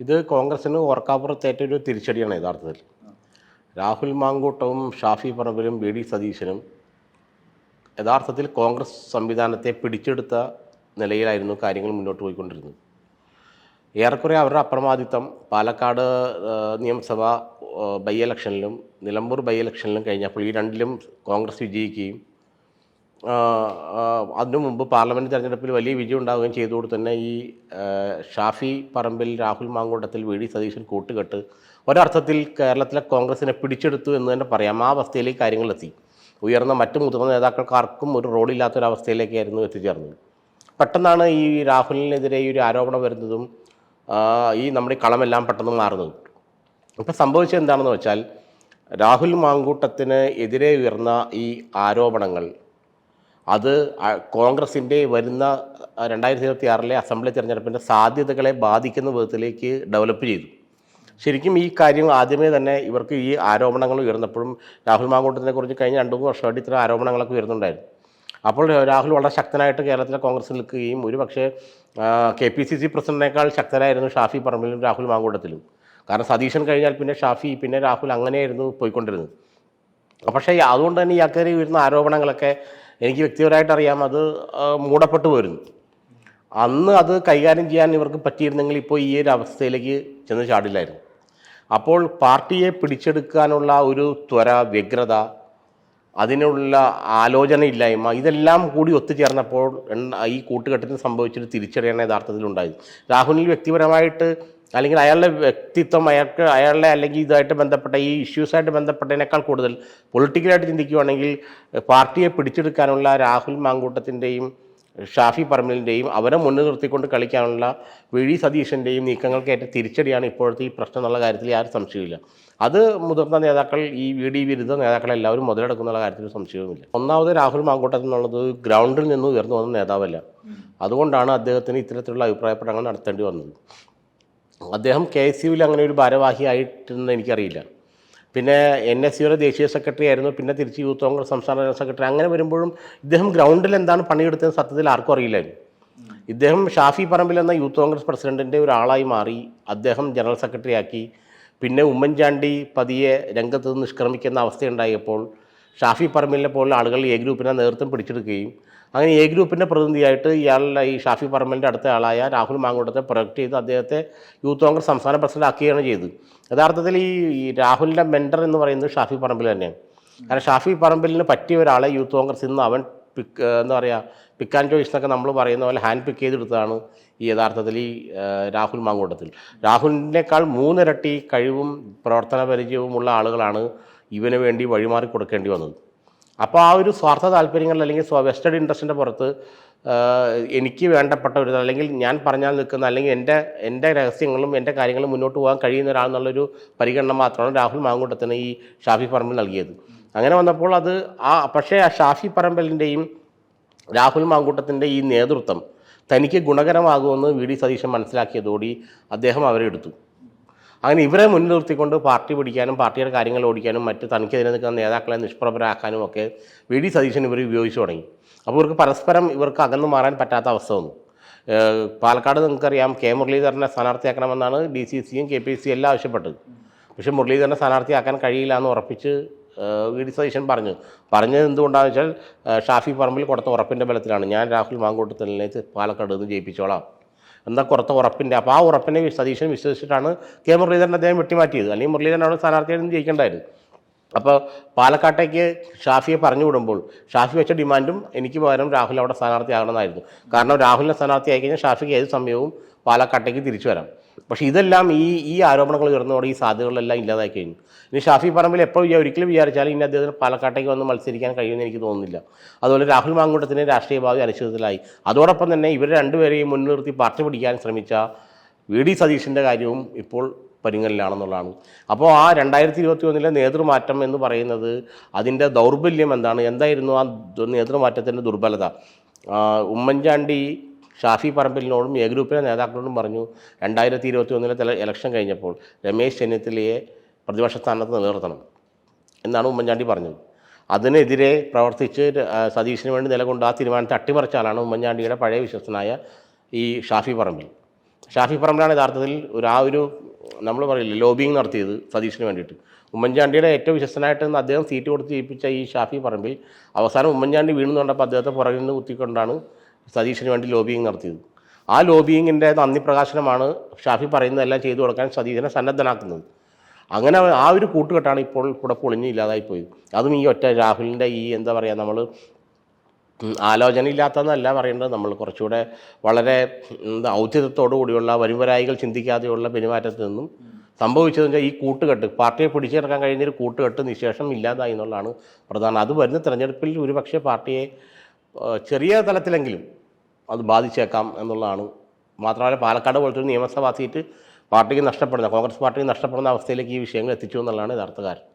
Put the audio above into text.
ഇത് കോൺഗ്രസിന് ഓർക്കാപ്പുറത്തേറ്റ ഒരു തിരിച്ചടിയാണ് യഥാർത്ഥത്തിൽ. രാഹുൽ മാങ്കൂട്ടവും ഷാഫി പറമ്പിലും ബി ഡി സതീശനും യഥാർത്ഥത്തിൽ കോൺഗ്രസ് സംവിധാനത്തെ പിടിച്ചെടുത്ത നിലയിലായിരുന്നു കാര്യങ്ങൾ മുന്നോട്ട് പോയിക്കൊണ്ടിരുന്നത്. ഏറെക്കുറെ അവരുടെ അപ്രമാദിത്വം പാലക്കാട് നിയമസഭാ ബൈ ഇലക്ഷനിലും നിലമ്പൂർ ബൈ ഇലക്ഷനിലും കഴിഞ്ഞപ്പോൾ ഈ രണ്ടിലും കോൺഗ്രസ് വിജയിക്കുകയും അതിനു മുമ്പ് പാർലമെന്റ് തെരഞ്ഞെടുപ്പിൽ വലിയ വിജയം ഉണ്ടാവുകയും ചെയ്തതോട് തന്നെ ഈ ഷാഫി പറമ്പിൽ രാഹുൽ മാങ്കൂട്ടത്തിൽ വി ഡി സതീശൻ കൂട്ടുകെട്ട് ഒരർത്ഥത്തിൽ കേരളത്തിലെ കോൺഗ്രസിനെ പിടിച്ചെടുത്തു എന്ന് തന്നെ പറയാം. ആ അവസ്ഥയിലേക്ക് കാര്യങ്ങളെത്തി ഉയർന്ന മറ്റു മുതിർന്ന നേതാക്കൾക്കാർക്കും ഒരു റോളില്ലാത്തൊരവസ്ഥയിലേക്കായിരുന്നു എത്തിച്ചേർന്നത്. പെട്ടെന്നാണ് ഈ രാഹുലിനെതിരെ ഈ ഒരു ആരോപണം വരുന്നതും ഈ നമ്മുടെ കളമെല്ലാം പെട്ടെന്ന് മാറുന്നതും. ഇപ്പം സംഭവിച്ചത് എന്താണെന്ന് വെച്ചാൽ രാഹുൽ മാങ്കൂട്ടത്തിന് എതിരെ ഉയർന്ന ഈ ആരോപണങ്ങൾ അത് കോൺഗ്രസിന്റെ വരുന്ന രണ്ടായിരത്തി ഇരുപത്തി ആറിലെ അസംബ്ലി തിരഞ്ഞെടുപ്പിന്റെ സാധ്യതകളെ ബാധിക്കുന്ന വിധത്തിലേക്ക് ഡെവലപ്പ് ചെയ്തു. ശരിക്കും ഈ കാര്യങ്ങൾ ആദ്യമേ തന്നെ ഇവർക്ക് ഈ ആരോപണങ്ങൾ ഉയർന്നപ്പോഴും രാഹുൽ മാങ്കോട്ടത്തിനെ കുറിച്ച് കഴിഞ്ഞ രണ്ടു മൂന്ന് വർഷമായിട്ട് ഇത്ര ആരോപണങ്ങളൊക്കെ ഉയർന്നുണ്ടായിരുന്നു. അപ്പോൾ രാഹുൽ വളരെ ശക്തനായിട്ട് കേരളത്തിലെ കോൺഗ്രസ് നിൽക്കുകയും ഒരു പക്ഷേ കെ പി സി സി പ്രസിഡന്റിനേക്കാൾ ശക്തനായിരുന്നു ഷാഫി പറമ്പിലും രാഹുൽ മാങ്കൂട്ടത്തിലും. കാരണം സതീശൻ കഴിഞ്ഞാൽ പിന്നെ ഷാഫി പിന്നെ രാഹുൽ അങ്ങനെയായിരുന്നു പോയിക്കൊണ്ടിരുന്നത്. പക്ഷേ അതുകൊണ്ട് തന്നെ ഈ ഇയാൾക്കെതിരെ വരുന്ന ആരോപണങ്ങളൊക്കെ എനിക്ക് വ്യക്തിപരമായിട്ട് അറിയാം അത് മൂടപ്പെട്ടു പോരുന്നു അന്ന് അത് കൈകാര്യം ചെയ്യാൻ ഇവർക്ക് പറ്റിയിരുന്നെങ്കിൽ ഇപ്പോൾ ഈ ഒരു അവസ്ഥയിലേക്ക് ചെന്ന് ചാടില്ലായിരുന്നു. അപ്പോൾ പാർട്ടിയെ പിടിച്ചെടുക്കാനുള്ള ഒരു ത്വര വ്യഗ്രത അതിനുള്ള ആലോചനയില്ലായ്മ ഇതെല്ലാം കൂടി ഒത്തുചേർന്നപ്പോൾ ഈ കൂട്ടുകെട്ടിന് സംഭവിച്ചൊരു തിരിച്ചടിയാണ് യഥാർത്ഥത്തിൽ ഉണ്ടായത്. രാഹുലിൽ വ്യക്തിപരമായിട്ട് അല്ലെങ്കിൽ അയാളുടെ വ്യക്തിത്വം അയാൾക്ക് അയാളുടെ അല്ലെങ്കിൽ ഇതുമായിട്ട് ബന്ധപ്പെട്ട ഈ ഇഷ്യൂസായിട്ട് ബന്ധപ്പെട്ടതിനേക്കാൾ കൂടുതൽ പൊളിറ്റിക്കലായിട്ട് ചിന്തിക്കുകയാണെങ്കിൽ പാർട്ടിയെ പിടിച്ചെടുക്കാനുള്ള രാഹുൽ മാങ്കൂട്ടത്തിന്റെയും ഷാഫി പറമ്പിലിന്റെയും അവരെ മുന്നിൽ നിർത്തിക്കൊണ്ട് കളിക്കാനുള്ള വി സതീശന്റെയും നീക്കങ്ങൾക്ക് ഏറ്റ തിരിച്ചടിയാണ് ഇപ്പോഴത്തെ ഈ പ്രശ്നം എന്നുള്ള കാര്യത്തിൽ യാതൊരു സംശയമില്ല അത് മുതിർന്ന നേതാക്കൾ ഈ വി ഡി വിരുദ്ധ നേതാക്കളെല്ലാവരും മുതലെടുക്കുന്നുള്ള കാര്യത്തിൽ സംശയവുമില്ല. ഒന്നാമത് രാഹുൽ മാങ്കൂട്ടത്തിൽ എന്നുള്ളത് ഗ്രൗണ്ടിൽ നിന്ന് ഉയർന്നു വന്ന നേതാവല്ല. അതുകൊണ്ടാണ് അദ്ദേഹത്തിന് ഇത്തരത്തിലുള്ള അഭിപ്രായ പ്രകടനങ്ങൾ നടത്തേണ്ടി വന്നത്. അദ്ദേഹം കെ എസ് യുവിൽ അങ്ങനെ ഒരു ഭാരവാഹിയായിട്ടെന്ന് എനിക്കറിയില്ല. പിന്നെ എൻ എസ് യുയുടെ ദേശീയ സെക്രട്ടറി ആയിരുന്നു പിന്നെ തിരിച്ച് യൂത്ത് കോൺഗ്രസ് സംസ്ഥാന ജനറൽ സെക്രട്ടറി. അങ്ങനെ വരുമ്പോഴും ഇദ്ദേഹം ഗ്രൗണ്ടിൽ എന്താണ് പണിയെടുത്തതെന്ന് സത്യത്തിൽ ആർക്കും അറിയില്ലായിരുന്നു. ഇദ്ദേഹം ഷാഫി പറമ്പിൽ എന്ന യൂത്ത് കോൺഗ്രസ് പ്രസിഡന്റിന്റെ ഒരാളായി മാറി അദ്ദേഹം ജനറൽ സെക്രട്ടറി ആക്കി. പിന്നെ ഉമ്മൻചാണ്ടി പതിയെ രംഗത്ത് നിഷ്ക്രമിക്കുന്ന അവസ്ഥയുണ്ടായപ്പോൾ ഷാഫി പറമ്പിലിനെ പോലുള്ള ആളുകൾ എ ഗ്രൂപ്പിനെ നേതൃത്വം പിടിച്ചെടുക്കുകയും അങ്ങനെ എ ഗ്രൂപ്പിന്റെ പ്രതിനിധിയായിട്ട് ഇയാളുടെ ഈ ഷാഫി പറമ്പലിന്റെ അടുത്ത ആളായ രാഹുൽ മാങ്കൂട്ടത്തെ പ്രൊജക്റ്റ് ചെയ്ത് അദ്ദേഹത്തെ യൂത്ത് കോൺഗ്രസ് സംസ്ഥാന പ്രസിഡന്റ് ആക്കുകയാണ് ചെയ്തത്. യഥാർത്ഥത്തിൽ ഈ രാഹുലിന്റെ മെന്റർ എന്ന് പറയുന്നത് ഷാഫി പറമ്പിൽ തന്നെയാണ്. കാരണം ഷാഫി പറമ്പിലിന് പറ്റിയ ഒരാളെ യൂത്ത് കോൺഗ്രസ് ഇന്ന് അവൻ പിക്ക് എന്താ പറയുക പിക്ക് ആൻഡ് ചോയ്സ് എന്നൊക്കെ നമ്മൾ പറയുന്ന പോലെ ഹാൻഡ് പിക്ക് ചെയ്തെടുത്തതാണ് ഈ യഥാർത്ഥത്തിൽ ഈ രാഹുൽ മാങ്കൂട്ടത്തിൽ. രാഹുലിനേക്കാൾ മൂന്നിരട്ടി കഴിവും പ്രവർത്തന പരിചയവുമുള്ള ആളുകളാണ് ഇവന് വേണ്ടി വഴിമാറി കൊടുക്കേണ്ടി വന്നത്. അപ്പോൾ ആ ഒരു സ്വാർത്ഥ താല്പര്യങ്ങൾ അല്ലെങ്കിൽ വെസ്റ്റഡ് ഇൻട്രസ്റ്റിന്റെ പുറത്ത് എനിക്ക് വേണ്ടപ്പെട്ട ഒരു അല്ലെങ്കിൽ ഞാൻ പറഞ്ഞാൽ നിൽക്കുന്ന അല്ലെങ്കിൽ എന്റെ എന്റെ രഹസ്യങ്ങളും എന്റെ കാര്യങ്ങളും മുന്നോട്ട് പോകാൻ കഴിയുന്ന ഒരാളെന്നുള്ളൊരു പരിഗണന മാത്രമാണ് രാഹുൽ മാങ്കൂട്ടത്തിന് ഈ ഷാഫി പറമ്പിൽ നൽകിയത്. അങ്ങനെ വന്നപ്പോൾ അത് ആ പക്ഷേ ആ ഷാഫി പറമ്പലിന്റെയും രാഹുൽ മാങ്കൂട്ടത്തിന്റെ ഈ നേതൃത്വം തനിക്ക് ഗുണകരമാകുമെന്ന് വി. ഡി. സതീശൻ മനസ്സിലാക്കിയതോടി അദ്ദേഹം അവരെ എടുത്തു. അങ്ങനെ ഇവരെ മുന്നിൽ നിർത്തിക്കൊണ്ട് പാർട്ടി പിടിക്കാനും പാർട്ടിയുടെ കാര്യങ്ങൾ ഓടിക്കാനും മറ്റ് തനിക്കെതിരെ നിൽക്കുന്ന നേതാക്കളെ നിഷ്പ്രഭരാക്കാനും ഒക്കെ വി ഡി സതീശൻ ഇവർ ഉപയോഗിച്ചു തുടങ്ങി. അപ്പോൾ ഇവർക്ക് പരസ്പരം ഇവർക്ക് അകന്നു മാറാൻ പറ്റാത്ത അവസ്ഥ വന്നു. പാലക്കാട് നിങ്ങൾക്കറിയാം കെ മുരളീധരനെ സ്ഥാനാർത്ഥിയാക്കണമെന്നാണ് ഡി സി സിയും കെ പി സി എല്ലാം ആവശ്യപ്പെട്ടത്. പക്ഷേ മുരളീധരനെ സ്ഥാനാർത്ഥിയാക്കാൻ കഴിയില്ല എന്ന് ഉറപ്പിച്ച് വി ഡി സതീശൻ പറഞ്ഞു. പറഞ്ഞത് എന്തുകൊണ്ടാണെന്ന് വെച്ചാൽ ഷാഫി പറമ്പിൽ കൊടുത്ത ഉറപ്പിന്റെ ബലത്തിലാണ്. ഞാൻ രാഹുൽ മാങ്കൂട്ടത്തിനെ പാലക്കാട് നിന്ന് ജയിപ്പിച്ചോളാം. എന്താ കുറത്ത ഉറപ്പിന്റെ അപ്പോൾ ആ ഉറപ്പിനെ സതീശൻ വിശ്വസിച്ചിട്ടാണ് കെ മുരളീധരൻ അദ്ദേഹം വെട്ടിമാറ്റിയത്. അല്ലെങ്കിൽ മുരളീധരൻ അവിടെ സ്ഥാനാർത്ഥിയായിരുന്നു ജയിക്കേണ്ടായിരുന്നു. അപ്പോൾ പാലക്കാട്ടേക്ക് ഷാഫിയെ പറഞ്ഞു വിടുമ്പോൾ ഷാഫി വെച്ച ഡിമാൻഡും എനിക്ക് പകരം രാഹുൽ അവിടെ സ്ഥാനാർത്ഥിയാകണമെന്നായിരുന്നു. കാരണം രാഹുലിനെ സ്ഥാനാർത്ഥിയായി കഴിഞ്ഞാൽ ഷാഫിക്ക് ഏത് സമയവും പാലക്കാട്ടേക്ക് തിരിച്ചു വരാം. പക്ഷേ ഇതെല്ലാം ഈ ഈ ആരോപണങ്ങൾ ഉയർന്നതോടെ ഈ സാധ്യതകളെല്ലാം ഇല്ലാതായി കഴിഞ്ഞു ഇനി ഷാഫി പറമ്പിൽ എപ്പോഴും ഒരിക്കലും വിചാരിച്ചാലും ഇനി അദ്ദേഹത്തിന് പാലക്കാട്ടേക്ക് വന്ന് മത്സരിക്കാൻ കഴിയുമെന്ന് എനിക്ക് തോന്നുന്നില്ല. അതുപോലെ രാഹുൽ മാങ്കൂട്ടത്തിന് രാഷ്ട്രീയ ഭാവി അനിശ്ചിതത്തിലായി അതോടൊപ്പം തന്നെ ഇവർ രണ്ടുപേരെയും മുൻനിർത്തി പാർട്ടി പിടിക്കാൻ ശ്രമിച്ച വി ഡി സതീഷിന്റെ കാര്യവും ഇപ്പോൾ പരിങ്ങലിലാണെന്നുള്ളതാണ് അപ്പോൾ ആ രണ്ടായിരത്തി ഇരുപത്തി ഒന്നിലെ നേതൃമാറ്റം എന്ന് പറയുന്നത് അതിന്റെ ദൗർബല്യം എന്താണ്? എന്തായിരുന്നു ആ നേതൃമാറ്റത്തിന്റെ ദുർബലത? ഉമ്മൻചാണ്ടി ഷാഫി പറമ്പിലിനോടും എ ഗ്രൂപ്പിലെ നേതാക്കളോടും പറഞ്ഞു രണ്ടായിരത്തി ഇരുപത്തി ഒന്നിലെ തെല ഇലക്ഷൻ കഴിഞ്ഞപ്പോൾ രമേശ് ചെന്നിത്തലയെ പ്രതിപക്ഷ സ്ഥാനത്ത് നിലനിർത്തണം എന്നാണ് ഉമ്മൻചാണ്ടി പറഞ്ഞത്. അതിനെതിരെ പ്രവർത്തിച്ച് സതീഷിന് വേണ്ടി നിലകൊണ്ട് ആ തീരുമാനത്തെ അട്ടിമറിച്ച ആളാണ് ഉമ്മൻചാണ്ടിയുടെ പഴയ വിശ്വസ്തനായ ഈ ഷാഫി പറമ്പിൽ. ഷാഫി പറമ്പിലാണ് യഥാർത്ഥത്തിൽ ഒരു ആ ഒരു നമ്മൾ പറയില്ല ലോബിങ് നടത്തിയത് സതീഷിന് വേണ്ടിയിട്ട്. ഉമ്മൻചാണ്ടിയുടെ ഏറ്റവും വിശ്വസ്തനായിട്ടെന്ന് അദ്ദേഹം സീറ്റ് കൊടുത്ത് ജയിപ്പിച്ച ഈ ഷാഫി പറമ്പിൽ അവസാനം ഉമ്മൻചാണ്ടി വീണെന്ന് കണ്ടപ്പോൾ അദ്ദേഹത്തെ പുറകിൽ നിന്ന് കുത്തിക്കൊണ്ടാണ് സതീഷിന് വേണ്ടി ലോബിയിങ് നടത്തിയത്. ആ ലോബിയിങ്ങിന്റെ നന്ദി പ്രകാശനമാണ് ഷാഫി പറയുന്നതെല്ലാം ചെയ്തു കൊടുക്കാൻ സതീശനെ സന്നദ്ധനാക്കുന്നത്. അങ്ങനെ ആ ഒരു കൂട്ടുകെട്ടാണ് ഇപ്പോൾ ഇവിടെ പൊളിഞ്ഞ് ഇല്ലാതായി പോയത് അതും ഈ ഒറ്റ രാഹുലിന്റെ ഈ എന്താ പറയുക നമ്മൾ ആലോചന ഇല്ലാത്തതെന്നല്ല പറയേണ്ടത്. നമ്മൾ കുറച്ചുകൂടെ വളരെ എന്താ ഔദ്യതത്തോടു കൂടിയുള്ള വരുംവരായികൾ ചിന്തിക്കാതെയുള്ള പെരുമാറ്റത്തിൽ നിന്നും സംഭവിച്ചതെന്ന് വെച്ചാൽ ഈ കൂട്ടുകെട്ട് പാർട്ടിയെ പിടിച്ചെടുക്കാൻ കഴിയുന്നൊരു കൂട്ടുകെട്ട് നിശേഷം ഇല്ലാതായി എന്നുള്ളതാണ് പ്രധാനം. അത് വരുന്ന തിരഞ്ഞെടുപ്പിൽ ഒരുപക്ഷെ പാർട്ടിയെ ചെറിയ തലത്തിലെങ്കിലും അത് ബാധിച്ചേക്കാം എന്നുള്ളതാണ്. മാത്രമല്ല പാലക്കാട് പോലത്തെ ഒരു നിയമസഭാ സീറ്റ് പാർട്ടിക്ക് നഷ്ടപ്പെടുന്ന കോൺഗ്രസ് പാർട്ടിക്ക് നഷ്ടപ്പെടുന്ന അവസ്ഥയിലേക്ക് ഈ വിഷയങ്ങൾ എത്തിച്ചു എന്നുള്ളതാണ് യഥാർത്ഥ കാര്യം.